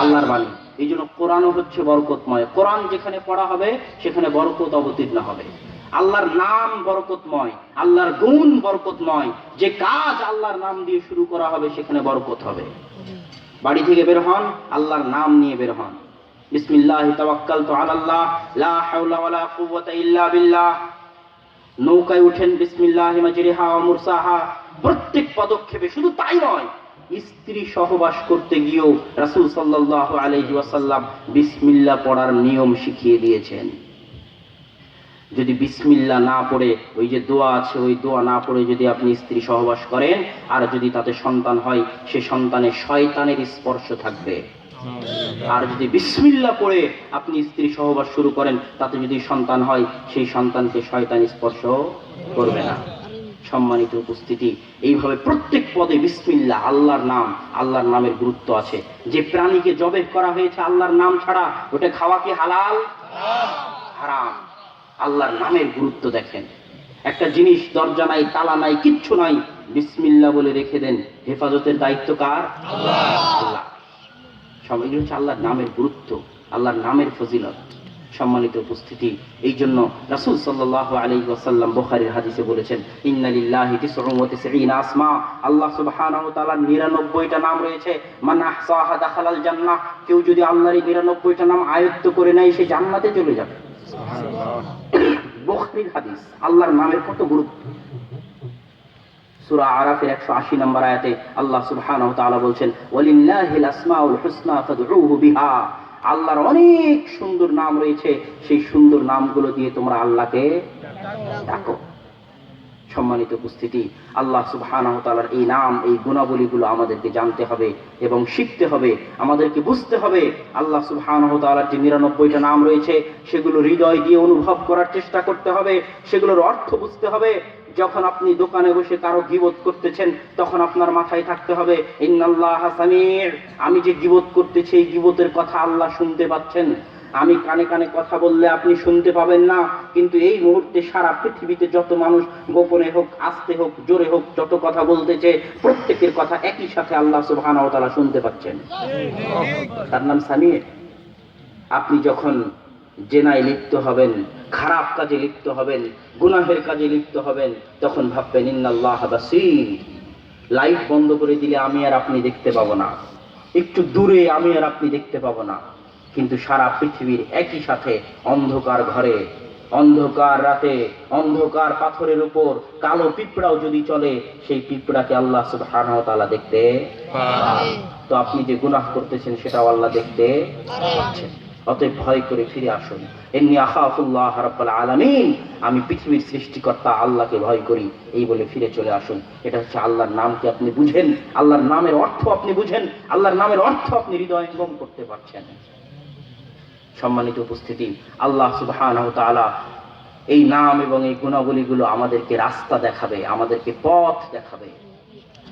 আল্লাহর বাণী। এই জন্য কোরআনও হচ্ছে বরকতময়। কোরআন যেখানে পড়া হবে, সেখানে বরকত অবতীর্ণ হবে। আল্লাহর নাম বরকতময়, আল্লাহর গুণ বরকতময়। যে কাজ আল্লাহর নাম দিয়ে শুরু করা হবে, সেখানে বরকত হবে। বাড়ি থেকে বের হন, আল্লাহর নাম নিয়ে বের হন। বিসমিল্লাহ, তাওয়াক্কালতু আলাল্লাহ, লা হাওলা ওয়ালা কুওয়াতা ইল্লা বিল্লাহ। নৌকায় উঠেন, বিসমিল্লাহ, মাজরিহা ওয়া মুরসাহা। প্রত্যেক পদক্ষেপে শুধু তাই নয় স্ত্রী সহবাস করতে গিয়েও রাসূল সাল্লাল্লাহু আলাইহি ওয়াসাল্লাম বিসমিল্লাহ পড়ার নিয়ম শিখিয়ে দিয়েছেন। যদি বিসমিল্লা না পড়ে, ওই যে দোয়া আছে, ওই দোয়া না পড়ে যদি আপনি স্ত্রী সহবাস করেন, আর যদি তাতে সন্তান হয়, সে সন্তানের শয়তানের স্পর্শ থাকবে। আর যদি বিসমিল্লা পড়ে আপনি স্ত্রী সহবাস শুরু করেন, তাতে যদি সন্তান হয়, সেই সন্তানকে শয়তান স্পর্শ করবে না। সম্মানিত উপস্থিতি। এইভাবে প্রত্যেক পদে বিসমিল্লা আল্লাহর নাম আল্লাহর নামের গুরুত্ব আছে। যে প্রাণীকে জবে করা হয়েছে আল্লাহর নাম ছাড়া ওটা খাওয়া কি হালাল? হারাম। আল্লাহর নামের গুরুত্ব দেখেন। একটা জিনিস দরজা নাই তালা নাই কিচ্ছু নাই বিসমিল্লা বলে রেখে দেন। হেফাজতের দায়িত্ব কার? আল্লাহ। সবাই হচ্ছে আল্লাহর নামের গুরুত্ব আল্লাহর নামের ফজিলত। সম্মানিত উপস্থিতি। এই জন্য রাসূল সাল্লাল্লাহু আলাইহি ওয়াসাল্লাম বুখারীর হাদিসে বলেছেন ইন্না লিল্লাহি তিসউন ওয়া তিসঈনা আসমা। আল্লাহ সুবহানাহু তাআলার 99টা নাম রয়েছে মান আহসাহা দাখালাল জান্নাহ। কেউ যদি আল্লাহর এই 99টা নাম আয়ত্ত করে নেয় সে জান্নাতে চলে যাবে। বুখারীর হাদিস আল্লাহর নামের কত গুরুত্ব? সূরা আরাফের 180 নম্বর আয়াতে আল্লাহ সুবহানাহু তাআলা বলছেন ওয়ালিল্লাহিল আসমাউল হুসনা ফাদউহু বিহা। আল্লাহর অনেক সুন্দর নাম রয়েছে সেই সুন্দর নামগুলো দিয়ে তোমরা আল্লাহকে ডাকো। সম্মানিত উপস্থিতি, আল্লাহ ওয়া এই নাম, এই গুণাবলীগুলো আমাদেরকে জানতে হবে এবং শিখতে হবে, আমাদেরকে বুঝতে হবে। আল্লাহ তাআলার যে নিরানব্বইটা নাম রয়েছে, সেগুলো হৃদয় দিয়ে অনুভব করার চেষ্টা করতে হবে, সেগুলোর অর্থ বুঝতে হবে। যখন আপনি দোকানে বসে কারও গিবত করতেছেন, তখন আপনার মাথায় থাকতে হবে, ইন্নাল্লাহ সামির আমি যে গিবত করতেছি, এই গিবতের কথা আল্লাহ শুনতে পাচ্ছেন। আমি কানে কানে কথা বললে আপনি শুনতে পাবেন না, কিন্তু এই মুহূর্তে সারা পৃথিবীতে যত মানুষ গোপনে হোক, আস্তে হোক, জোরে হোক, যত কথা বলতেছে প্রত্যেকের কথা একই সাথে আল্লাহ সুবহানাহু ওয়া তাআলা শুনতে পাচ্ছেন। তার নাম সামির। আপনি যখন জেনায় লিপ্ত হবেন, খারাপ কাজে লিপ্ত হবেন, গুনাহের কাজে লিপ্ত হবেন, তখন ভাববেন, ইন্নাল্লাহ বাসীর। লাইট বন্ধ করে দিলে আমি আর আপনি দেখতে পাবো না। একটু দূরে আমি আর আপনি দেখতে পাবো না। কিন্তু সারা পৃথিবীর একই সাথে অন্ধকার ঘরে। অন্ধকার রাতে অন্ধকার পাথরের উপর কালো পিঁপড়াও যদি চলে সেই পিঁপড়াকে আল্লাহ সুবহানাহু দেখতে। তো আপনি যে গুনাহ করতেছেন সেটাও আল্লাহ দেখতে পাচ্ছেন। অতএব ভয় করে ফিরে আসুন। এমনি আখাফুল্লাহ রাব্বাল আলামিন। আমি পৃথিবীর সৃষ্টিকর্তা আল্লাহকে ভয় করি এই বলে ফিরে চলে আসুন। এটা হচ্ছে আল্লাহর নামকে আপনি বুঝেন? আল্লাহর নামের অর্থ আপনি বুঝেন? আল্লাহর নামের অর্থ আপনি হৃদয়ঙ্গম করতে পারছেন। সম্মানিত উপস্থিতি, আল্লাহ সুবহান এই নাম এবং এই গুণাবলীগুলো আমাদেরকে রাস্তা দেখাবে, আমাদেরকে পথ দেখাবে।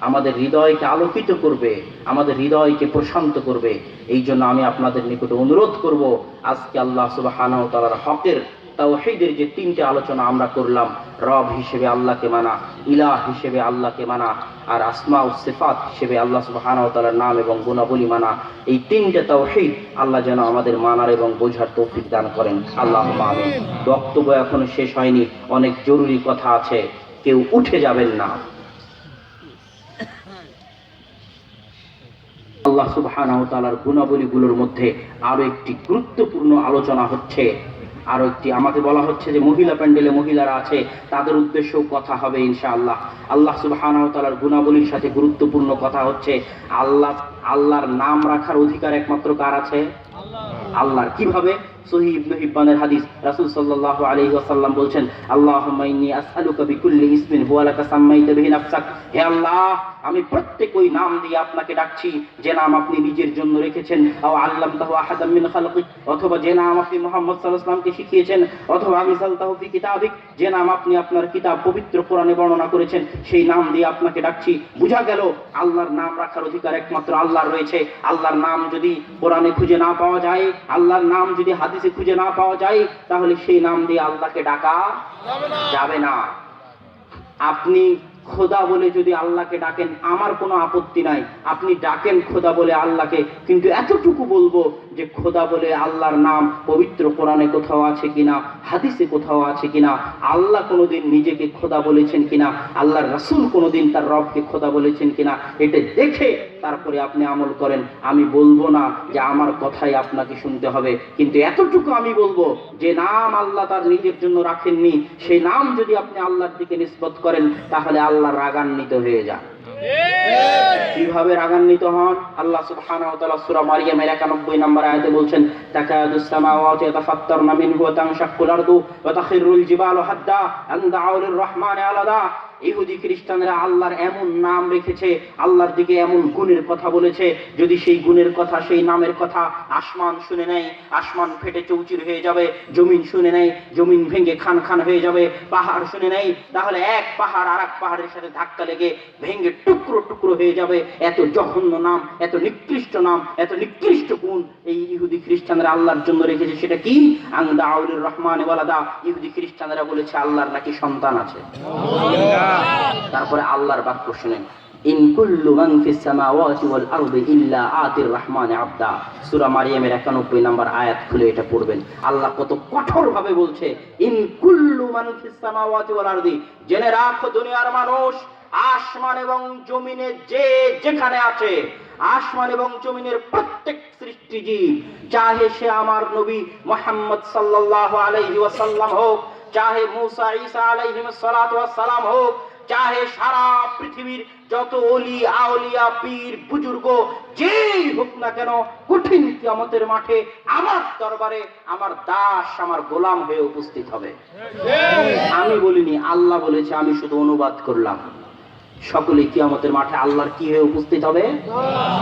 আমাদের হৃদয়কে আলোকিত করবে, আমাদের হৃদয়কে প্রশান্ত করবে। এই জন্য আমি আপনাদের নিকটে অনুরোধ করব, আজকে আল্লাহ সুবাহ হকের তাওহীদের যে তিনটে আলোচনা আমরা করলাম, রব হিসেবে আল্লাহকে মানা, ইলাহ হিসেবে আল্লাহকে মানা, আর আসমা ও সিফাত হিসেবে আল্লাহ সুবহানাহু ওয়া নাম এবং গুণাবলী মানা, এই তিনটে তাওহীদ আল্লাহ যেন আমাদের মানার এবং বোঝার তৌফিক দান করেন। আল্লাহ আমিন। বক্তব্য এখনও শেষ হয়নি, অনেক জরুরি কথা আছে, কেউ উঠে যাবেন না। আল্লাহ তাআলার গুণাবলীগুলোর মধ্যে আরও একটি গুরুত্বপূর্ণ আলোচনা হচ্ছে আরও একটি। আমাকে বলা হচ্ছে যে মহিলা প্যান্ডেলে মহিলারা আছে, তাদের উদ্দেশ্যেও কথা হবে ইনশাআল্লাহ। আল্লাহ আল্লাহ তাআলার গুণাবলীর সাথে গুরুত্বপূর্ণ কথা হচ্ছে, আল্লাহ, আল্লাহর নাম রাখার অধিকার একমাত্র কার আছে? আল্লাহর। কীভাবে? সহি ইবনে হাদিস। রাসূল সাল্লাল্লাহু আলাইহি ওয়াসাল্লাম আল্লাহুম্মা ইন্নী আসআলুকা বিকুল্লি ইসমিন, হুয়া লাকা বিহি নাফসাক। হে আল্লাহ, আমি প্রত্যেক ওই নাম দিয়ে আপনাকে ডাকছি, যে নাম আপনি নিজের জন্য রেখেছেন। আও আল্লামতাহু আহাদাম মিন অথবা যে নাম আপনি সাল্লাল্লাহু শিখিয়েছেন, অথবা ফি কিতাবিক, যে নাম আপনি আপনার কিতাব পবিত্র কোরআনে বর্ণনা করেছেন, সেই নাম দিয়ে আপনাকে ডাকছি। বুঝা গেল, আল্লাহর নাম রাখার অধিকার একমাত্র আল্লাহর রয়েছে। আল্লাহর নাম যদি কোরআনে খুঁজে না পাওয়া যায়, আল্লাহর নাম যদি হাদিসে খুঁজে না পাওয়া যায়, তাহলে সেই নাম দিয়ে আল্লাহকে ডাকা যাবে না। আপনি খোদা বলে যদি আল্লাহকে ডাকেন, আমার কোনো আপত্তি নাই। আপনি ডাকেন খোদা বলে আল্লাহকে, কিন্তু এতটুকু বলব যে খোদা বলে আল্লাহর নাম পবিত্র কোরআনে কোথাও আছে কিনা, হাদিসে কোথাও আছে কিনা, আল্লাহ কোনোদিন নিজেকে খোদা বলেছেন কিনা, আল্লাহর রাসূল কোনোদিন তার রবকে খোদা বলেছেন কিনা, এটা দেখে তারপরে আপনি আমল করেন। আমি বলব না যে আমার কথাই আপনাকে শুনতে হবে। কিন্তু এতটুকু আমি বলব যে নাম আল্লাহ তার নিজের জন্য রাখেননি। সেই নাম যদি আপনি আল্লাহর দিকে নিষ্পত করেন, তাহলে আল্লাহ রাগান্বিত হয়ে যান। কীভাবে রাগান্বিত হন? আল্লাহ সুবহানাহু ওয়া সূরা মারইয়ামের 91 নম্বর আয়াতে বলছেন মিনহু ওয়া আরদু ওয়া তাখিরুল জিবালু আন দাউ লির-রাহমানি আলাদা। ইহুদি খ্রিস্টানরা আল্লাহর এমন নাম রেখেছে, আল্লাহর দিকে এমন গুণের কথা বলেছে, যদি সেই গুণের কথা, সেই নামের কথা আসমান শুনে নেয়, আসমান ফেটে চৌচির হয়ে যাবে, জমিন শুনে নেয়, জমিন ভেঙে খান খান হয়ে যাবে, পাহাড় শুনে নেয়, তাহলে এক পাহাড় আর এক পাহাড়ের সাথে ধাক্কা লেগে ভেঙে টুকরো টুকরো হয়ে যাবে। এত জঘন্য নাম, এত নিকৃষ্ট নাম, এত নিকৃষ্ট গুণ এই ইহুদি খ্রিস্টানরা আল্লাহর জন্য রেখেছে। সেটা কি? আংদা আউলুর রহমান ওয়ালাদা। ইহুদি খ্রিস্টানরা বলেছে, আল্লাহর নাকি সন্তান আছে। তারপরে আল্লাহর বাক্য শুনেন, ইন ফিস সামাওয়াতি ওয়াল আরদি ইল্লা আতির রহমানে আবদা। সূরা মারইয়ামের 91 নম্বর আয়াত খুলে এটা পড়বেন। আল্লাহ কত কঠোর ভাবে বলছে জেনে রাখো দুনিয়ার মানুষ, আসমান এবং জমিনে যে যেখানে আছে, আসমান এবং জমিনের প্রত্যেক সৃষ্টিজীব, চাহে সে আমার নবী মোহাম্মদ সাল্লাল্লাহু হোক চাহে মুসা ঈসা আলাইহিম সালাম হোক চাহে সারা পৃথিবীর যত অলি আউলিয়া পীর বুজুর্গ যেই হোক না কেন কঠিন কিয়ামতের মাঠে আমার দরবারে আমার দাস আমার গোলাম হয়ে উপস্থিত হবে। আমি বলিনি আল্লাহ বলেছে আমি শুধু অনুবাদ করলাম। সকলে কি আমাদের মাঠে আল্লাহর কি হয়ে উপস্থিত হবে?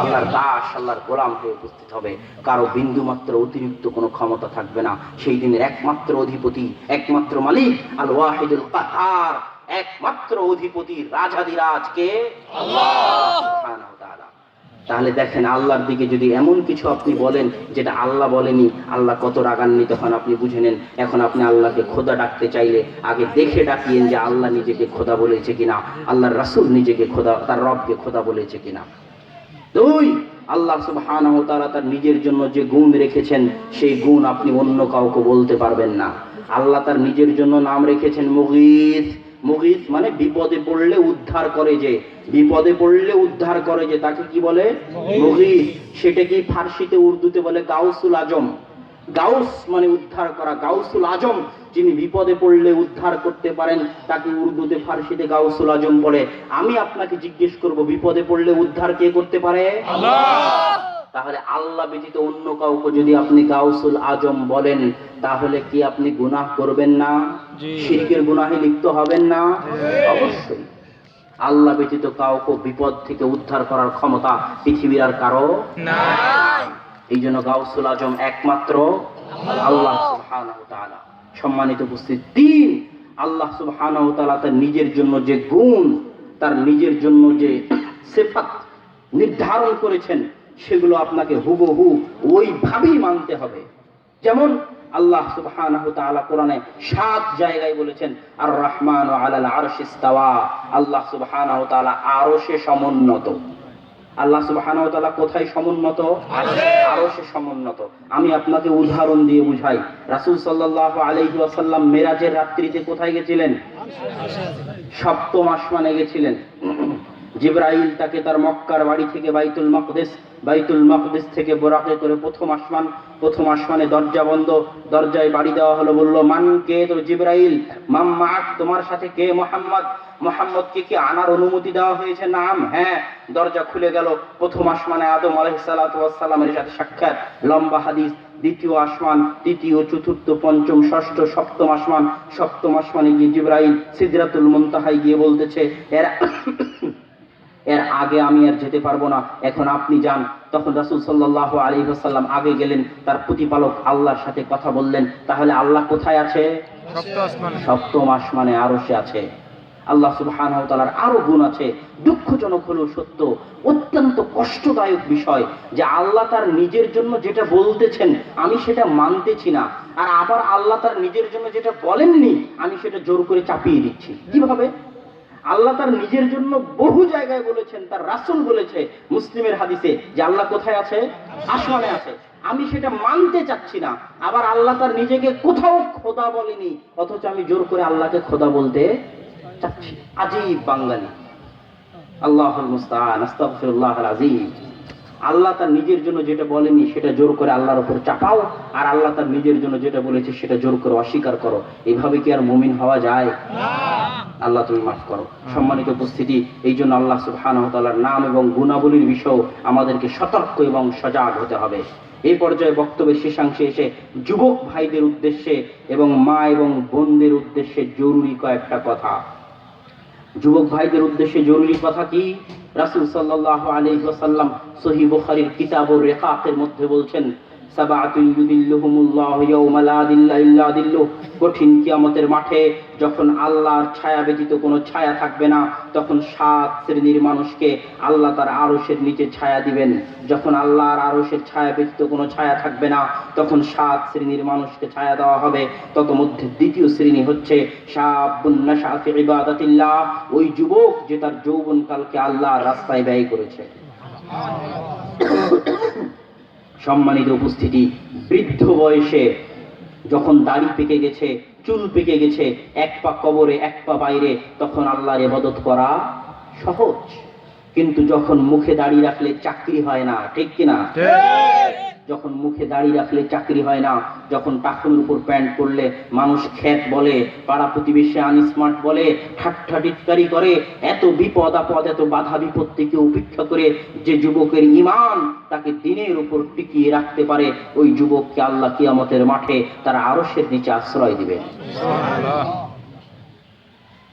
আল্লাহর দাস, আল্লাহর গোলাম হয়ে উপস্থিত হবে। কারও বিন্দু মাত্র অতিরিক্ত কোনো ক্ষমতা থাকবে না। সেই দিনের একমাত্র অধিপতি, একমাত্র মালিক আল ওয়াহিদুল কাহার, একমাত্র অধিপতি রাজাদিরাজকে আল্লাহ। তাহলে দেখেন আল্লাহর দিকে যদি এমন কিছু আপনি বলেন যেটা আল্লাহ বলেনি, আল্লাহ কত রাগান্বিত হন আপনি বুঝে নেন। এখন আপনি আল্লাহকে খোদা ডাকতে চাইলে আগে দেখে ডাকিয়েন যে আল্লাহ নিজেকে খোদা বলেছে কিনা, আল্লাহর রাসূল নিজেকে খোদা, তার রবকে খোদা বলেছে কিনা। দুই, আল্লাহ সুবহানাহু ওয়া তাআলা তার নিজের জন্য যে গুণ রেখেছেন, সেই গুণ আপনি অন্য কাউকে বলতে পারবেন না। আল্লাহ তার নিজের জন্য নাম রেখেছেন মুগীত। মুগীত মানে বিপদে পড়লে উদ্ধার করে যে বিপদে পড়লে উদ্ধার করে যে তাকে কি বলে? মুগীত। সেটা কি ফার্সিতে উর্দুতে বলে গাউসুল আজম। গাউস মানে উদ্ধার করা গাউসুল আজম যিনি বিপদে পড়লে উদ্ধার করতে পারেন তাকে উর্দুতে ফার্সিতে গাউসুল আজম বলে। আমি আপনাকে জিজ্ঞেস করব বিপদে পড়লে উদ্ধার কে করতে পারে? তাহলে আল্লাহ ব্যতীত অন্য কাউকে যদি আপনি গাউসুল আজম বলেন তাহলে কি আপনি গুনাহ করবেন না? শিরকের গুনাহে লিপ্ত হবেন না? অবশ্যই। আল্লাহ ব্যতীত কাউকে বিপদ থেকে উদ্ধার করার ক্ষমতা পৃথিবীর আর কারও এই জন্য গাউসুল আজম একমাত্র আল্লাহ তাআলা। সম্মানিত উপস্থিত তিন আল্লাহ সুবহানাহু তাআলা তার নিজের জন্য যে গুণ তার নিজের জন্য যে সিফাত নির্ধারণ করেছেন সেগুলো আপনাকে হুবহু ওইভাবেই মানতে হবে। যেমন আল্লাহ সুবহানাহু তাআলা কোরআনে সাত জায়গায় বলেছেন আর রহমান আলাল আরশ ইস্তাওয়া। আল্লাহ সুবহানাহু তাআলা আরশে সমুন্নত। আল্লাহ সুবহানাহু ওয়া তাআলা কোথায় সমুন্নত? আরশে সমুন্নত। আমি আপনাকে উদাহরণ দিয়ে বুঝাই। রাসূল সাল্লাল্লাহু আলাইহি ওয়াসাল্লাম মেরাজের রাত্রিতে কোথায় গেছিলেন? সপ্তম আসমানে গেছিলেন। জিব্রাইল তাকে তার মক্কার বাড়ি থেকে বাইতুল মকদেস বাইতুল মকদেস থেকে বোরাকে করে প্রথম আসমান, প্রথম আসমানে দরজা বন্ধ, দরজায় বাড়ি দেওয়া হলো, বলল, মান কে তো জিব্রাইল? মাম্মা তোমার সাথে কে মোহাম্মদ? মোহাম্মদকে কি আনার অনুমতি দেওয়া হয়েছে? নাম? হ্যাঁ। দরজা খুলে গেল, প্রথম আসমানে আদম আলাইহিসসালামের সাথে সাক্ষাৎ। লম্বা হাদিস, দ্বিতীয় আসমান, তৃতীয়, চতুর্থ, পঞ্চম, ষষ্ঠ, সপ্তম আসমান। সপ্তম আসমানে গিয়ে জিব্রাইল সিদরাতুল মুনতাহায় গিয়ে বলতেছে, এরা এর আগে আমি আর যেতে পারব না। এখন আপনি যান। তখন রাসূল সাল্লাল্লাহু আলাইহি ওয়াসাল্লাম আগে গেলেন তার প্রতিপালক আল্লাহর সাথে কথা বললেন। তাহলে আল্লাহ কোথায় আছে? আসমানে। সপ্তম আসমানে আরশে আছে। আল্লাহ সুবহানাহু ওয়া আরও গুণ আছে। দুঃখজনক হলেও সত্য অত্যন্ত কষ্টদায়ক বিষয় যে আল্লাহ তার নিজের জন্য যেটা বলতেছেন আমি সেটা মানতেছি না। আর আবার আল্লাহ তার নিজের জন্য যেটা বলেননি আমি সেটা জোর করে চাপিয়ে দিচ্ছি। কীভাবে? আল্লাহ তার নিজের জন্য বহু জায়গায় বলেছেন, তার রাসুল বলেছে মুসলিমের হাদিসে যে আল্লাহ কোথায় আছে? আসমানে আছে। আমি সেটা মানতে চাচ্ছি না। আবার আল্লাহ তার নিজেকে কোথাও খোদা বলেনি, অথচ আমি জোর করে আল্লাহকে খোদা বলতে চাচ্ছি। আজীব বাঙালি। আল্লাহ মুস্তাআন আজিব আযীম। আল্লাহ তার নিজের জন্য যেটা বলেনি, সেটা জোর করে আল্লাহর উপর চাপাও। আর আল্লাহ তার নিজের জন্য যেটা বলেছে, সেটা জোর করে অস্বীকার করো। এভাবে কি আর মুমিন হওয়া যায়? আল্লাহ তুমি মাফ করো। সম্মানিত উপস্থিতি, এই জন্য আল্লাহ সুবহানাহু ওয়া নাম এবং গুণাবলীর বিষয় আমাদেরকে সতর্ক এবং সজাগ হতে হবে। এই পর্যায়ে বক্তব্যের শেষাংশে এসে যুবক ভাইদের উদ্দেশ্যে এবং মা এবং বোনদের উদ্দেশ্যে জরুরি কয়েকটা কথা। যুবক ভাইদের উদ্দেশ্যে জরুরি কথা কি? রাসূল সাল্লাহ আলী ওসাল্লাম সহিবুখারির কিতাব ও রেখাকের মধ্যে বলছেন কঠিন কিয়ামতের মাঠে যখন আল্লাহর ছায়া ব্যতীত কোনো ছায়া থাকবে না, তখন সাত শ্রেণির মানুষকে আল্লাহ তার আরশের নিচে ছায়া দিবেন। যখন আল্লাহর আরশের ছায়া ব্যতীত কোনো ছায়া থাকবে না, তখন সাত শ্রেণির মানুষকে ছায়া দেওয়া হবে। তত মধ্যে দ্বিতীয় শ্রেণি হচ্ছে ইবাদাতিল্লাহ। ওই যুবক যে তার যৌবনকালকে আল্লাহর রাস্তায় ব্যয় করেছে। সম্মানিত উপস্থিতি, বৃদ্ধ বয়সে যখন দাড়ি পেকে গেছে, চুল পেকে গেছে, এক পা কবরে, এক পা বাইরে, তখন আল্লাহর এবাদত করা সহজ। কিন্তু যখন মুখে দাড়ি রাখলে চাকরি হয় না, ঠিক কিনা? যখন মুখে দাড়ি রাখলে চাকরি হয় না, যখন টাকুনের উপর প্যান্ট পরলে মানুষ খ্যাত বলে, পাড়া প্রতিবেশী আনস্মার্ট বলে, ঠাট্টা টিটকারি করে, এত বিপদ আপদ, এত বাধা বিপত্তিকে উপেক্ষা করে যে যুবকের ইমান তাকে দিনের উপর টিকিয়ে রাখতে পারে, ওই যুবককে আল্লাহ কিয়ামতের মাঠে তার আরশের নিচে আশ্রয় দিবেন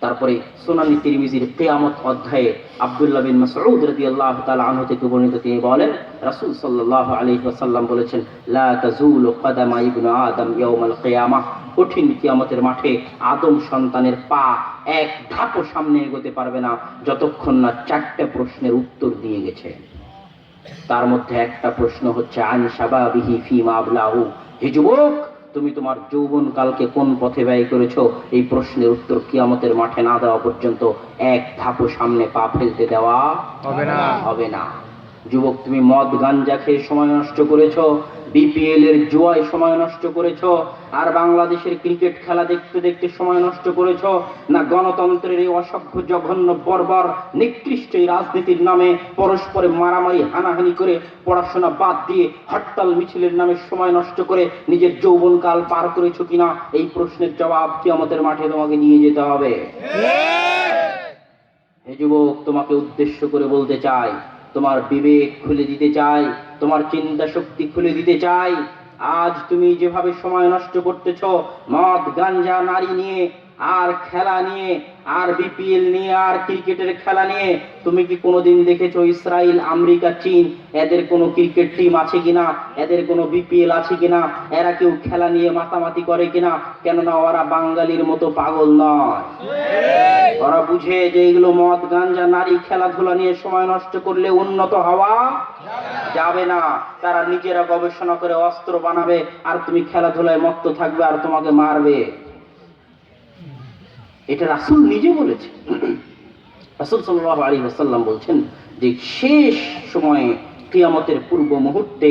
তারপরে সোনানি তিরমিজির কিয়ামত অধ্যায়ে আব্দুল্লাহ বিন মাসউদ রাদিয়াল্লাহু তাআলা আনহু থেকে বর্ণিত তিনি বলেন, রাসূল সাল্লাল্লাহু আলাইহি ওয়াসাল্লাম বলেছেন, লা তাজুলু কদামা ইবনু আদম ইয়াউমাল কিয়ামাহ। কঠিন কিয়ামতের মাঠে আদম সন্তানের পা এক ধাপও সামনে এগোতে পারবে না, যতক্ষণ না চারটে প্রশ্নের উত্তর দিয়ে গেছে। তার মধ্যে একটা প্রশ্ন হচ্ছে, আন শাবাবিহি ফিমা আবলাহু? হে যুবক তুমি তোমার যৌবন কালকে কোন পথে ব্যয় করেছ? এই প্রশ্নের উত্তর কিয়ামতের মাঠে না দেওয়া পর্যন্ত এক ধাপও সামনে পা ফেলতে দেওয়া হবে না। হবে না। যুবক তুমি মদ গাঞ্জা খেয়ে সময় নষ্ট করেছ বিপিএল এর জুয়ায় সময় নষ্ট করেছ আর বাংলাদেশের ক্রিকেট খেলা দেখতে দেখতে সময় নষ্ট করেছ না গণতন্ত্রের এই অসভ্য জঘন্য বর্বর নিকৃষ্ট এই রাজনীতির নামে পরস্পরে মারামারি হানাহানি করে পড়াশোনা বাদ দিয়ে হরতাল মিছিলের নামে সময় নষ্ট করে নিজের যৌবনকাল পার করেছ কিনা এই প্রশ্নের জবাব কি আমাদের মাঠে তোমাকে নিয়ে যেতে হবে। হে যুবক তোমাকে উদ্দেশ্য করে বলতে চাই তোমার বিবেক খুলে দিতে চাই, তোমার চিন্তা শক্তি খুলে দিতে চাই। আজ তুমি যেভাবে সময় নষ্ট করতেছ, মদ, গাঞ্জা, নারী নিয়ে আর খেলা নিয়ে আর বিপিএল নিয়ে আর ক্রিকেটের খেলা নিয়ে তুমি কি কোনোদিন দেখেছ ইসরায়েল আমেরিকা চীন এদের কোনো ক্রিকেট টিম আছে কিনা? এদের কোনো বিপিএল আছে কিনা? এরা কেউ খেলা নিয়ে মাতামাতি করে কিনা? কেননা ওরা বাঙালির মতো পাগল নয়। ওরা বুঝে যে এগুলো মদ গাঞ্জা নারী খেলাধুলা নিয়ে সময় নষ্ট করলে উন্নত হওয়া যাবে না। তারা নিজেরা গবেষণা করে অস্ত্র বানাবে আর তুমি খেলাধুলায় মত্ত থাকবে আর তোমাকে মারবে। এটা রাসুল নিজে বলেছে। রাসুল সাল্লাহ আলী আসাল্লাম বলছেন যে শেষ সময়ে কিয়ামতের পূর্ব মুহূর্তে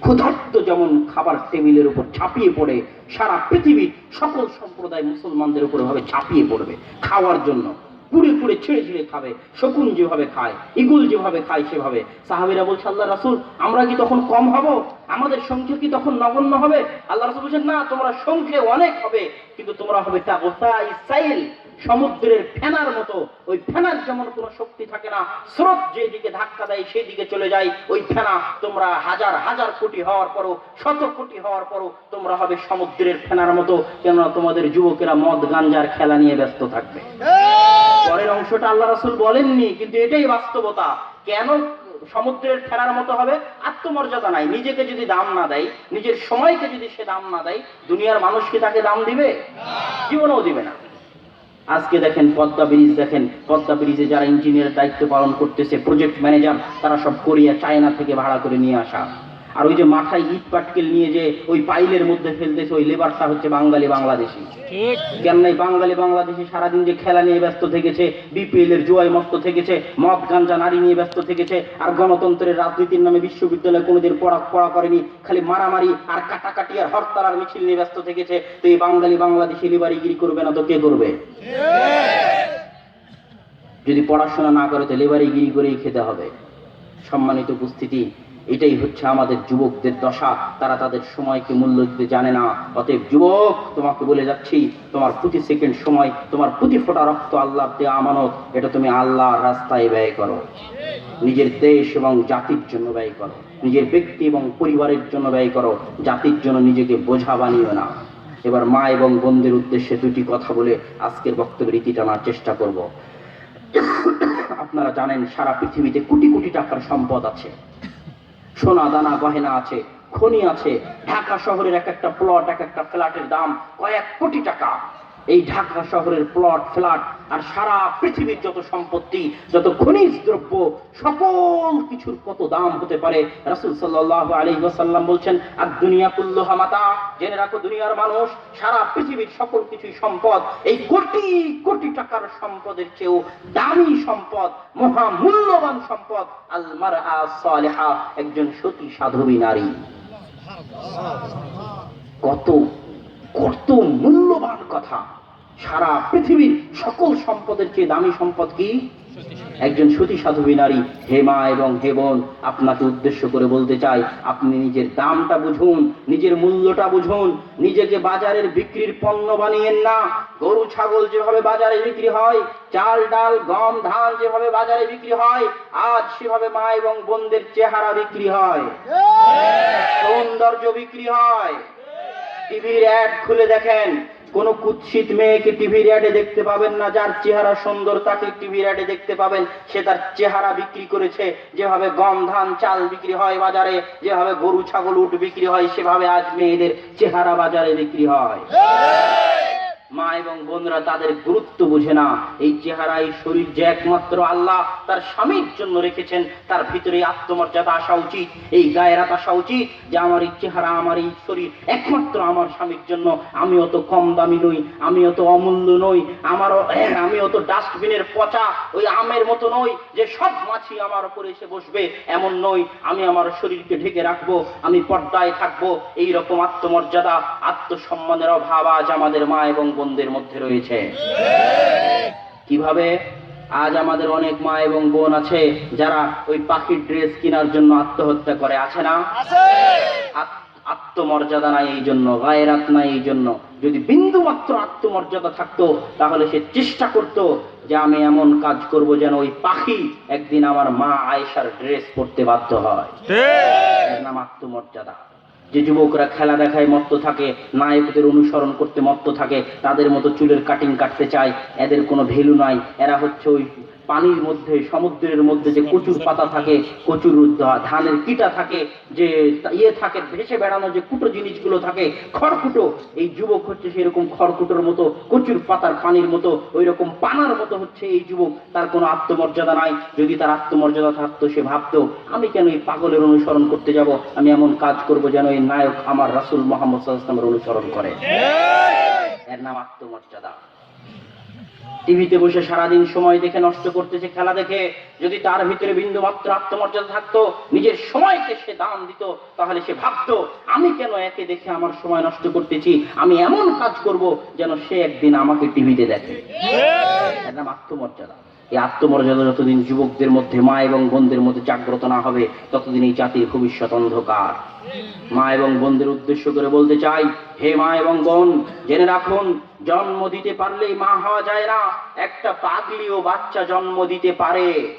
ক্ষুধার্ত যেমন খাবার টেবিলের উপর ছাপিয়ে পড়ে, সারা পৃথিবীর সকল সম্প্রদায় মুসলমানদের উপর ভাবে ছাপিয়ে পড়বে। খাওয়ার জন্য পুড়ে কুড়ে ছিঁড়ে ছিঁড়ে খাবে, শকুন যেভাবে খায় ইগুল যেভাবে খায় সেভাবে। সাহাবিরা বলছে, আল্লাহ রাসুল, আমরা কি তখন কম হব? আমাদের সংখ্যা কি তখন নগণ্য হবে? আল্লাহ রাসুল বলছেন, না, তোমরা সংখ্যে অনেক হবে, কিন্তু তোমরা হবে তা ওসাই ইসাইল সমুদ্রের ফেনার মতো, ওই ফেনার যেমন কোনো শক্তি থাকে না, স্রোত যেদিকে ধাক্কা দেয় সেই দিকে চলে যায়, ওই ফেনা তোমরা হাজার হাজার কোটি হওয়ার পরও, শত কোটি হওয়ার পরও তোমরা হবে সমুদ্রের ফেনার মতো, কেননা তোমাদের যুবকেরা মদ, গাঞ্জার খেলা নিয়ে ব্যস্ত থাকবে। পরের অংশটা আল্লাহ রাসূল বলেননি, কিন্তু এটাই বাস্তবতা। কেন সমুদ্রের ফেরার মতো হবে? আত্মমর্যাদা নাই। নিজেকে যদি দাম না দেয়, নিজের সময়কে যদি সে দাম না দেয়, দুনিয়ার মানুষ কি তাকে দাম দিবে? জীবনেও দিবে না। আজকে দেখেন পদ্মা ব্রিজ, দেখেন পদ্মা ব্রিজে যারা ইঞ্জিনিয়ার দায়িত্ব পালন করতেছে প্রজেক্ট ম্যানেজার তারা সব কোরিয়া, চায়না থেকে ভাড়া করে নিয়ে আসা। আর ওই যে মাথায় ইট পাটকেল নিয়ে যে ওই পাইলের মধ্যে ফেলতেছে ওই লেবারটা হচ্ছে বাঙালি বাংলাদেশি। কেননাই বাঙালি বাংলাদেশি সারাদিন যে খেলা নিয়ে ব্যস্ত থেকেছে বিপিএল এর জুয়ায় মস্ত থেকেছে মদ গাঞ্জা নারী নিয়ে ব্যস্ত থেকেছে আর গণতন্ত্রের রাজনীতির নামে বিশ্ববিদ্যালয়ে কোনোদিন পড়া পড়া করেনি খালি মারামারি আর কাটাকাটি আর হরতাল আর মিছিল নিয়ে ব্যস্ত থেকেছে তো এই বাঙালি বাংলাদেশি লেবারিগিরি করবে না তো কে করবে? যদি পড়াশোনা না করে তো লেবারিগিরি করেই খেতে হবে। সম্মানিত উপস্থিতি এটাই হচ্ছে আমাদের যুবকদের দশা। তারা তাদের সময়কে মূল্য দিতে জানে না। অতএব যুবক, তোমাকে বলে যাচ্ছি, তোমার প্রতি সেকেন্ড সময়, তোমার প্রতি ফোঁটা রক্ত আল্লাহ দেওয়া আমানত, এটা তুমি আল্লাহর রাস্তায় ব্যয় করো। নিজের দেশ এবং জাতির জন্য ব্যয় করো। নিজের ব্যক্তি এবং পরিবারের জন্য ব্যয় করো। জাতির জন্য নিজেকে বোঝা বানিও না। এবার মা এবং বোনদের উদ্দেশ্যে দুটি কথা বলে আজকের বক্তব্যের ইতি টানার চেষ্টা করব। আপনারা জানেন, সারা পৃথিবীতে কোটি কোটি টাকার সম্পদ আছে। সোনা দানা গহেনা আছে, খনি আছে, ঢাকা শহরের এক একটা প্লট এক একটা ফ্ল্যাটের দাম কয়েক কোটি টাকা। এই ঢাকা শহরের প্লট ফ্ল্যাট আর সারা পৃথিবীর যত সম্পত্তি, যত খনিজ দ্রব্য, সকল কিছুর কত দাম হতে পারে? রাসূল সাল্লাল্লাহু আলাইহি ওয়াসাল্লাম বলছেন আর দুনিয়া কুল্লুহা মাতা। জেনে রাখো, দুনিয়ার মানুষ সারা পৃথিবীর সকল কিছুই সম্পদ। এই কোটি কোটি টাকার সম্পদের চেয়েও দামি সম্পদ মহা মূল্যবান সম্পদ আল মারআ একজন সতী সাধবী নারী। কত কত মূল্যবান কথা। সারা পৃথিবীর সকল সম্পদের চেয়ে দামি সম্পদ কি? একজন সতী সাধবী নারী হে মা এবং হে বোন, আপনাকে উদ্দেশ্য করে বলতে চাই, আপনি নিজের দামটা বুঝুন, নিজের মূল্যটা বুঝুন, নিজেকে বাজারের বিক্রির পণ্য বানিয়েন না। গরু, ছাগল যেভাবে বাজারে বিক্রি হয়, চাল, ডাল, গম, ধান যেভাবে বাজারে বিক্রি হয়, আজ সেভাবে মা এবং বোনদের চেহারা বিক্রি হয়। সৌন্দর্য বিক্রি হয়। টিভির অ্যাড খুলে দেখেন কোন কুৎসিত মেয়েকে টিভির অ্যাডে দেখতে পাবেন না, যার চেহারা সুন্দর তাকে টিভির অ্যাডে দেখতে পাবেন। সে তার চেহারা বিক্রি করেছে। যেভাবে গম, ধান, চাল বিক্রি হয় বাজারে, যেভাবে গরু, ছাগল, উট বিক্রি হয়, সেভাবে আজ মেয়েদের চেহারা বাজারে বিক্রি হয়। মা এবং বোনরা তাদের গুরুত্ব বুঝে না। এই চেহারা এই শরীর যে একমাত্র আল্লাহ, তার স্বামীর জন্য রেখেছেন, তার ভিতরে আত্মমর্যাদা আসা উচিত, এই গায়েরাত আসা উচিত যে আমার এই চেহারা, আমার এই শরীর একমাত্র আমার স্বামীর জন্য। আমি অত কম দামি নই আমি অত অমূল্য নই আমারও আমি অত ডাস্টবিনের পচা, ওই আমের মতো নই যে সব মাছি আমার উপরে এসে বসবে। এমন নই, আমি আমার শরীরকে ঢেকে রাখব, আমি পর্দায় থাকব। এইরকম আত্মমর্যাদা, আত্মসম্মানের অভাব আজ আমাদের মা এবং বোনদের মধ্যে রয়েছে। কীভাবে? আজ আমাদের অনেক মা এবং বোন আছে যারা ওই পাখির ড্রেস কেনার জন্য আত্মহত্যা করে। আছে না? আত্মমর্যাদা নাই এই জন্য গায়েরাত নাই এই জন্য। যদি বিন্দু মাত্র আত্মমর্যাদা থাকতো তাহলে সে চেষ্টা করতো যে আমি এমন কাজ করব যেন ওই পাখি একদিন আমার মা আয়েশার ড্রেস পরতে বাধ্য হয়। এর নাম আত্মমর্যাদা। যে যুবকরা খেলা দেখায় মত্ত থাকে, নায়কদের অনুসরণ করতে মত্ত থাকে, তাদের মতো চুলের কাটিং কাটতে চায়, এদের কোনো ভ্যালু নাই। এরা হচ্ছে ওই পানির মধ্যে সমুদ্রের মধ্যে যে কচুর পাতা থাকে কচুর ধানের কিটা থাকে যে ইয়ে থাকে ভেসে বেড়ানো যে কুটো জিনিসগুলো থাকে খড়কুটো এই যুবক হচ্ছে সেরকম খড়কুটোর মতো কচুর পাতার পানির মতো ওই রকম পানার মতো হচ্ছে এই যুবক তার কোনো আত্মমর্যাদা নাই। যদি তার আত্মমর্যাদা থাকতো সে ভাবতো আমি কেন এই পাগলের অনুসরণ করতে যাব? আমি এমন কাজ করব যেন এই নায়ক আমার রাসুল মোহাম্মদ সাল্লাল্লাহু আলাইহি ওয়াসাল্লামের অনুসরণ করে। এর নাম আত্মমর্যাদা। টিভিতে বসে সারাদিন সময় দেখে নষ্ট করতেছে খেলা দেখে যদি তার ভিতরে বিন্দু মাত্র আত্মমর্যাদা থাকতো নিজের সময়কে সে দান দিত তাহলে সে ভাবতো আমি কেন একে দেখে আমার সময় নষ্ট করতেছি? আমি এমন কাজ করব যেন সে একদিন আমাকে টিভিতে দেখে। এর নাম আত্মমর্যাদা। এই আত্মমর্যাদা যতদিন যুবকদের মধ্যে, মা এবং বোনদের মধ্যে জাগ্রত না হবে, ততদিন এই জাতির ভবিষ্যৎ অন্ধকার। মা এবং বোনদের উদ্দেশ্য করে বলতে চাই, হে মা এবং বোন, জেনে রাখুন, জন্ম দিতে পারলেই মা হওয়া যায় না। একটা পাগলিও বাচ্চা জন্ম দিতে পারে।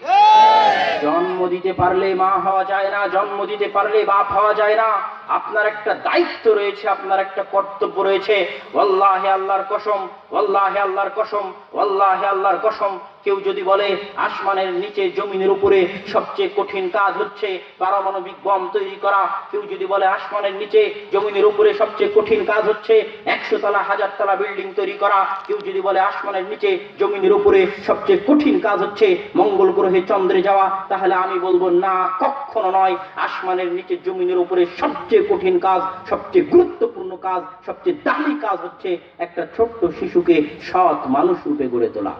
জন্ম দিতে পারলে মা হওয়া যায় না, জন্ম দিতে পারলে বাপ হওয়া যায় না। আপনার একটা দায়িত্ব রয়েছে, আপনার একটা কর্তব্য রয়েছে। ওয়াল্লাহে আল্লাহর কসম, ওয়াল্লাহে আল্লাহর কসম, ওয়াল্লাহে আল্লাহর কসম। কেউ যদি বলে, আসমানের নিচে জমিনের উপরে সবচেয়ে কঠিন কাজ হচ্ছে পারমাণবিক বম তৈরি করা। কেউ যদি বলে, আসমানের নিচে জমিনের উপরে সবচেয়ে কঠিন কাজ হচ্ছে একশো তলা, হাজার তলা বিল্ডিং তৈরি করা। কেউ যদি বলে, আসমানের নিচে জমিনের উপরে সবচেয়ে কঠিন কাজ হচ্ছে মঙ্গল গ্রহে চন্দ্রে যাওয়া, তাহলে আমি বলব, না, কখনো নয়। আসমানের নিচে জমিনের উপরে সবচেয়ে কঠিন কাজ, সবচেয়ে গুরুত্বপূর্ণ কাজ, সবচেয়ে দামি কাজ হচ্ছে একটা ছোট্ট শিশুকে সৎ মানুষ রূপে গড়ে তোলা।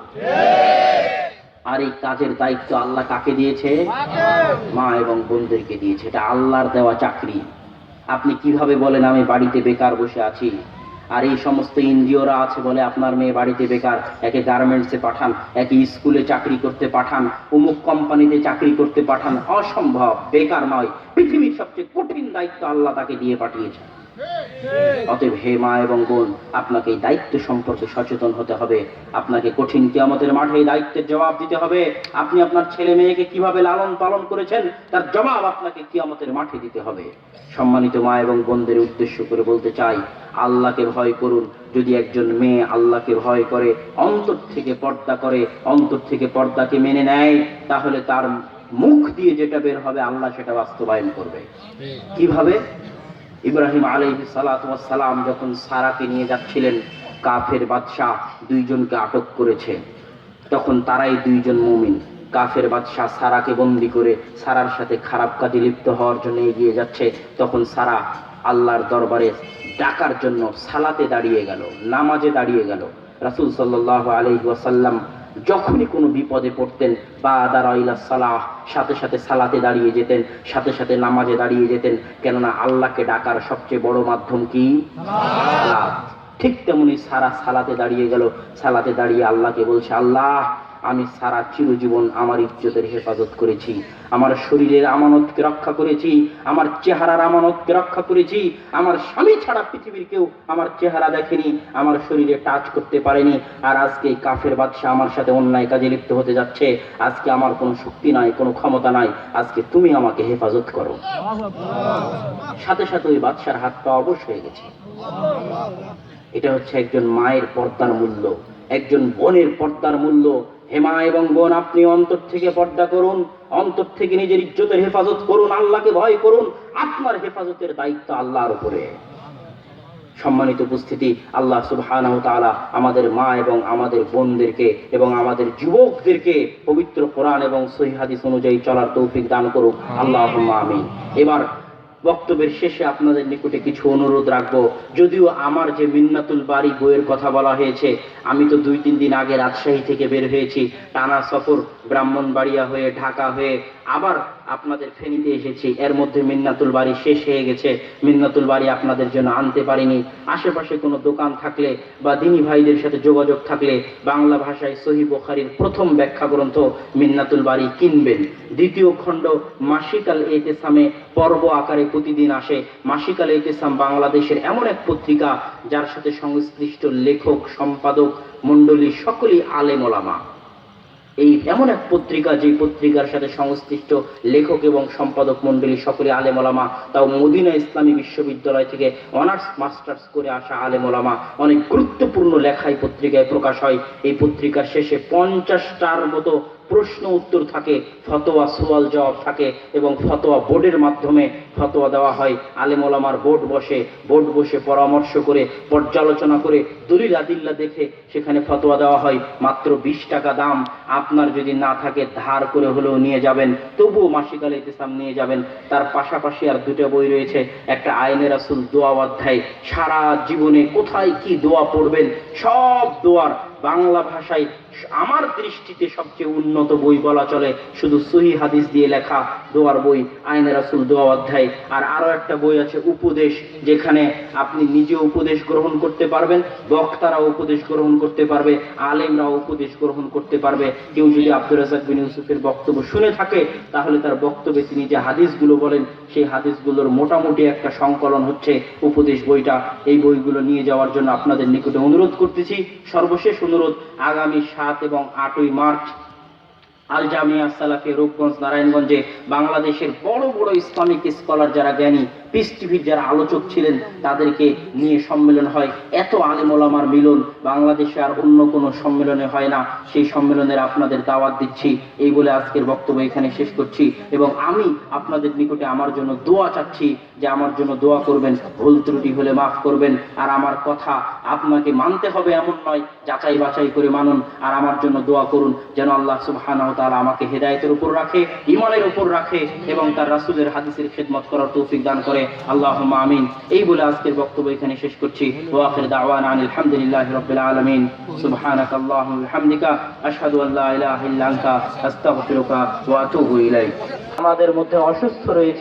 আর এই কাজের দায়িত্ব আল্লাহ কাকে দিয়েছে? মা এবং বোনদেরকে দিয়েছে। এটা আল্লাহর দেওয়া চাকরি। আপনি কীভাবে বলেন আমি বাড়িতে বেকার বসে আছি আর এই সমস্ত এনজিওরা আছে বলে আপনার মেয়ে বাড়িতে বেকার একে গার্মেন্টসে পাঠান একে স্কুলে চাকরি করতে পাঠান অমুক কোম্পানিতে চাকরি করতে পাঠান অসম্ভব বেকার নয় পৃথিবীর সবচেয়ে কঠিন দায়িত্ব আল্লাহ তাকে দিয়ে পাঠিয়েছে অতএব হে মা এবং বোন, আপনাকে দায়িত্ব সম্পর্কে সচেতন হতে হবে। আপনাকে কঠিন কিয়ামতের মাঠে এই দায়িত্বের জবাব দিতে হবে। আপনি আপনার ছেলে মেয়েকে কীভাবে লালন পালন করেছেন, তার জবাব আপনাকে কিয়ামতের মাঠে দিতে হবে। সম্মানিত মা এবং বোনদের উদ্দেশ্য করে বলতে চাই, আল্লাহকে ভয় করুন। যদি একজন মেয়ে আল্লাহকে ভয় করে, অন্তর থেকে পর্দা করে, অন্তর থেকে পর্দাকে মেনে নেয়, তাহলে তার মুখ দিয়ে যেটা বের হবে, আল্লাহ সেটা বাস্তবায়ন করবে। কীভাবে? ইব্রাহিম আলাইহি সালাম যখন সারাকে নিয়ে যাচ্ছিলেন, কাফের বাদশাহ দুইজনকে আটক করেছে। তখন তারাই দুইজন মুমিন। কাফের বাদশাহ সারাকে বন্দি করে সারার সাথে খারাপ কাজে লিপ্ত হওয়ার জন্য এগিয়ে যাচ্ছে। তখন সারা আল্লাহর দরবারে ডাকার জন্য সালাতে দাঁড়িয়ে গেল, নামাজে দাঁড়িয়ে গেল। রাসূল সাল্লাল্লাহু আলাইহি ওয়াসাল্লাম যখনই কোনো বিপদে পড়তেন, বা দারাইলা সালাহ, সাথে সাথে সালাতে দাঁড়িয়ে যেতেন, সাথে সাথে নামাজে দাঁড়িয়ে যেতেন, কেননা আল্লাহকে ডাকার সবচেয়ে বড় মাধ্যম কি। ঠিক তেমনি সারা সালাতে দাঁড়িয়ে গেল, সালাতে দাঁড়িয়ে আল্লাহকে বলছে, আল্লাহ আমি সারা চিরজীবন আমার ইজ্জতের হেফাজত করেছি। আমার শরীরের আমানতকে রক্ষা করেছি, আমার চেহারার আমানতকে রক্ষা করেছি। আমার স্বামী ছাড়া পৃথিবীর কেউ আমার চেহারা দেখেনি, আমার শরীরে টাচ করতে পারেনি। আর আজকে কাফের বাদশাহ আমার সাথে অন্যায় কাজে লিপ্ত হতে যাচ্ছে। আজকে আমার কোনো শক্তি নাই, কোনো ক্ষমতা নাই। আজকে তুমি আমাকে হেফাজত করো। সাথে সাথে ওই বাদশার হাত পা অবশ হয়ে গেছে। এটা হচ্ছে একজন মায়ের পর্দার মূল্য, একজন বোনের পর্দার মূল্য হেমা এবং বোন, আপনি অন্তর থেকে পর্দা করুন, অন্তর থেকে নিজের ইজ্জতের হেফাজত করুন, আল্লাহকে ভয় করুন, আপনার হেফাজতের দায়িত্ব আল্লাহর উপরে। সম্মানিত উপস্থিতি, আল্লাহ সুবহানাহু তাআলা আমাদের মা এবং আমাদের বোনদেরকে এবং আমাদের যুবকদেরকে পবিত্র কোরআন এবং সহিহ হাদিস অনুযায়ী চলার তৌফিক দান করুক। আল্লাহুম্মা আমিন। এবার বক্তব্যের শেষে আপনাদের নিকটে কিছু অনুরোধ রাখব। যদিও আমার যে মিন্নাতুল বাড়ি বইয়ের কথা বলা হয়েছে, আমি তো দুই তিন দিন আগে রাজশাহী থেকে বের হয়েছি। টানা সফর ব্রাহ্মণবাড়িয়া হয়ে, ঢাকা হয়ে, আবার আপনাদের ফেনীতে এসেছি। এর মধ্যে মিন্নাতুল বাড়ি শেষ হয়ে গেছে। মিন্নাতুল বাড়ি আপনাদের জন্য আনতে পারিনি। আশেপাশে কোনো দোকান থাকলে বা দিনী ভাইদের সাথে যোগাযোগ থাকলে বাংলা ভাষায় সহি বোখারির প্রথম ব্যাখ্যা গ্রন্থ মিন্নাতুল বাড়ি কিনবেন। দ্বিতীয় খণ্ড মাসিকাল এতেসামে পর্ব আকারে প্রতিদিন আসে। মাসিকাল এতেসাম বাংলাদেশের এমন এক পত্রিকা যার সাথে সংশ্লিষ্ট লেখক, সম্পাদক, মণ্ডলী সকলেই আলেম ওলামা এই এমন এক পত্রিকা যে পত্রিকার সাথে সংশ্লিষ্ট লেখক এবং সম্পাদক মণ্ডলী সকলে আলেমলামা, তাও মদিনা ইসলামী বিশ্ববিদ্যালয় থেকে অনার্স, মাস্টার্স করে আসা আলেম ওলামা অনেক গুরুত্বপূর্ণ লেখা এই পত্রিকায় প্রকাশ হয়। এই পত্রিকার শেষে পঞ্চাশটার মতো প্রশ্ন উত্তর থাকে, ফতোয়া সোয়াল জবাব থাকে এবং ফতোয়া বোর্ডের মাধ্যমে ফতোয়া দেওয়া হয়। আলেম ওলামার বোর্ড বসে বোর্ড বসে পরামর্শ করে, পর্যালোচনা করে, দলিল আদিল্লা দেখে সেখানে ফতোয়া দেওয়া হয়। মাত্র বিশ টাকা দাম, আপনার যদি না থাকে ধার করে হলেও নিয়ে যাবেন, তবুও মাসিকাল ইতিসাম নিয়ে যাবেন। তার পাশাপাশি আর দুটো বই রয়েছে, একটা আইনে রাসুল দোয়া অধ্যায়। সারা জীবনে কোথায় কি দোয়া পড়বেন? সব দোয়ার বাংলা ভাষায় আমার দৃষ্টিতে সবচেয়ে উন্নত বই বলা চলে, শুধু সহি হাদিস দিয়ে লেখা দোয়ার বই, আইনে রাসুল দোয়া অধ্যায়। আর আরও একটা বই আছে, উপদেশ, যেখানে আপনি নিজে উপদেশ গ্রহণ করতে পারবেন বক্তারা উপদেশ গ্রহণ করতে পারবে, আলেমরাও উপদেশ গ্রহণ করতে পারবে। কেউ যদি আব্দুর রাজাক বিন ইউসুফের বক্তব্য শুনে থাকে, তাহলে তার বক্তব্যে তিনি যে হাদিসগুলো বলেন, সেই হাদিসগুলোর মোটামুটি একটা সংকলন হচ্ছে উপদেশ বইটা। এই বইগুলো নিয়ে যাওয়ার জন্য আপনাদের নিকটে অনুরোধ করতেছি। সর্বশেষ অনুরোধ, আগামী সাত এবং আটই মার্চ আল জামিয়া সালাফি রূপগঞ্জ নারায়ণগঞ্জে বাংলাদেশের বড় বড় ইসলামিক স্কলার যারা জ্ঞানী পিস টিভির যারা আলোচক ছিলেন, তাদেরকে নিয়ে সম্মেলন হয়। এত আলেমোলামার মিলন বাংলাদেশে আর অন্য কোনো সম্মেলনে হয় না। সেই সম্মেলনের আপনাদের দাওয়াত দিচ্ছি। এই বলে আজকের বক্তব্য এখানে শেষ করছি এবং আমি আপনাদের নিকটে আমার জন্য দোয়া চাচ্ছি যে আমার জন্য দোয়া করবেন, ভুল ত্রুটি হলে মাফ করবেন। আর আমার কথা আপনাকে মানতে হবে এমন নয়, যাচাই বাছাই করে মানুন। আর আমার জন্য দোয়া করুন যেন আল্লাহ সুবহানাহু তাআলা আমাকে হেদায়েতের উপর রাখে, ঈমানের উপর রাখে এবং তার রাসূলের হাদিসের খেদমত করার তৌফিক দান করে। আল্লাহুম্মা আমিন। এই বলে আজকের বক্তব্য এখানে শেষ করছি। ওয়া দাওয়ান দাওয়ানা আনিল হামদুলিল্লাহি রাব্বিল আলামিন। সুবহানাকা আল্লাহুম্মা ওয়া বিহামদিকা, আশহাদু আল্লা ইলাহা ইল্লা আনতা, আস্তাগফিরুকা ওয়া আতুবু ইলাইক। আমাদের মধ্যে অসুস্থ রয়েছে